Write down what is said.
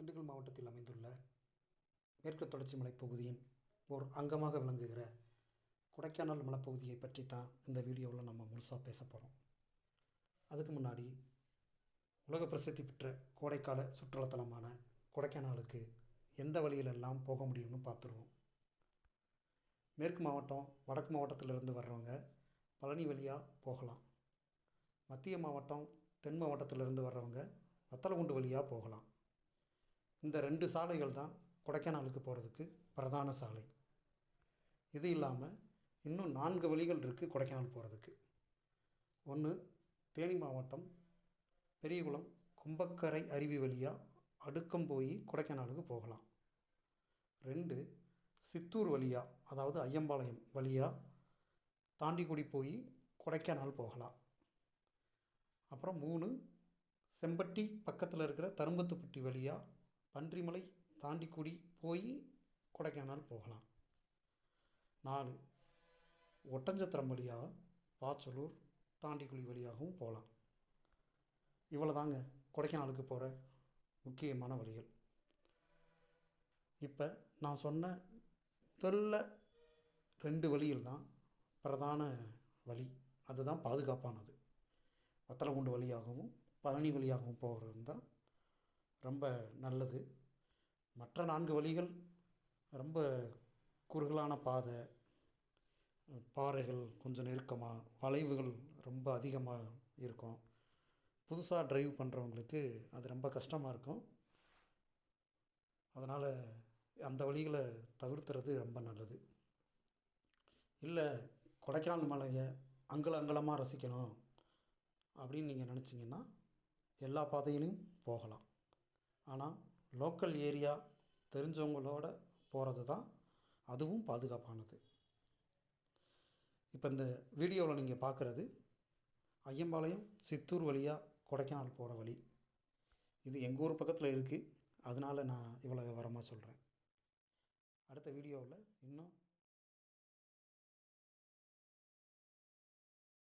திண்டுக்கல் மாவட்டத்தில் அமைந்துள்ள மேற்கு தொடர்ச்சி மலைப்பகுதியின் ஓர் அங்கமாக விளங்குகிற கொடைக்கானல் மலைப்பகுதியை பற்றி தான் இந்த வீடியோவில் நம்ம முழுசாக பேச போகிறோம் அதுக்கு முன்னாடி உலக பிரசித்தி பெற்ற கோடைக்கால சுற்றுலாத்தலமான கொடைக்கானலுக்கு எந்த வழியிலெல்லாம் போக முடியும்னு பார்த்துருவோம். மேற்கு மாவட்டம் வடக்கு மாவட்டத்திலிருந்து வர்றவங்க பழனி வழியாக போகலாம். மத்திய மாவட்டம் தென் மாவட்டத்திலிருந்து வர்றவங்க வத்தலகுண்டு வழியாக போகலாம். இந்த ரெண்டு சாலைகள் தான் கொடைக்கானலுக்கு போகிறதுக்கு பிரதான சாலை. இது இல்லாமல் இன்னும் நான்கு வழிகள் இருக்குது கொடைக்கானல் போகிறதுக்கு ஒன்று தேனி மாவட்டம் பெரியகுளம் கும்பக்கரை அருவி வழியாக அடுக்கம் போய் கொடைக்கானலுக்கு போகலாம். ரெண்டு சித்தூர் வழியாக அதாவது ஐயம்பாளையம் வழியாக தாண்டிக்குடி போய் கொடைக்கானல் போகலாம். அப்புறம் மூணு செம்பட்டி பக்கத்தில் இருக்கிற தரும்பத்துப்பட்டி வழியாக பன்றிமலை தாண்டிக்குடி போய் கொடைக்கானல் போகலாம். நாலு ஒட்டஞ்சத்திரம் வழியாக பாச்சலூர் தாண்டிக்குடி வழியாகவும் போகலாம். இவ்வளோ தாங்க கொடைக்கானலுக்கு போகிற முக்கியமான வழிகள். இப்போ நான் சொன்ன முதல்ல ரெண்டு வழியில் தான் பிரதான வழி. அதுதான் பாதுகாப்பானது. வத்தலகுண்டு வழியாகவும் பழனி வழியாகவும் போகிறது தான் ரொம்ப நல்லது. மற்ற நான்கு வழிகள் ரொம்ப குறுகலான பாதை. பாறைகள் கொஞ்சம் நெருக்கமாக வளைவுகள் ரொம்ப அதிகமாக இருக்கும். புதுசாக ட்ரைவ் பண்ணுறவங்களுக்கு அது ரொம்ப கஷ்டமாக இருக்கும். அதனால் அந்த வழிகளை தவிர்த்துறது ரொம்ப நல்லது. இல்லை கொடைக்கானல் மலையை அங்கல அங்கலமாக ரசிக்கணும் அப்படின்னு நீங்கள் நினச்சிங்கன்னா எல்லா பாதையிலையும் போகலாம். ஆனால் லோக்கல் ஏரியா தெரிஞ்சவங்களோட போகிறது தான் அதுவும் பாதுகாப்பானது. இப்போ இந்த வீடியோவில் நீங்கள் பார்க்குறது ஐயம்பாளையம் சித்தூர் வழியாக கொடைக்கானல் போகிற வழி. இது எங்கள் ஊர் பக்கத்தில் இருக்குது அதனால் நான் இவ்வளோ விவரமாக சொல்கிறேன் அடுத்த வீடியோவில் இன்னும்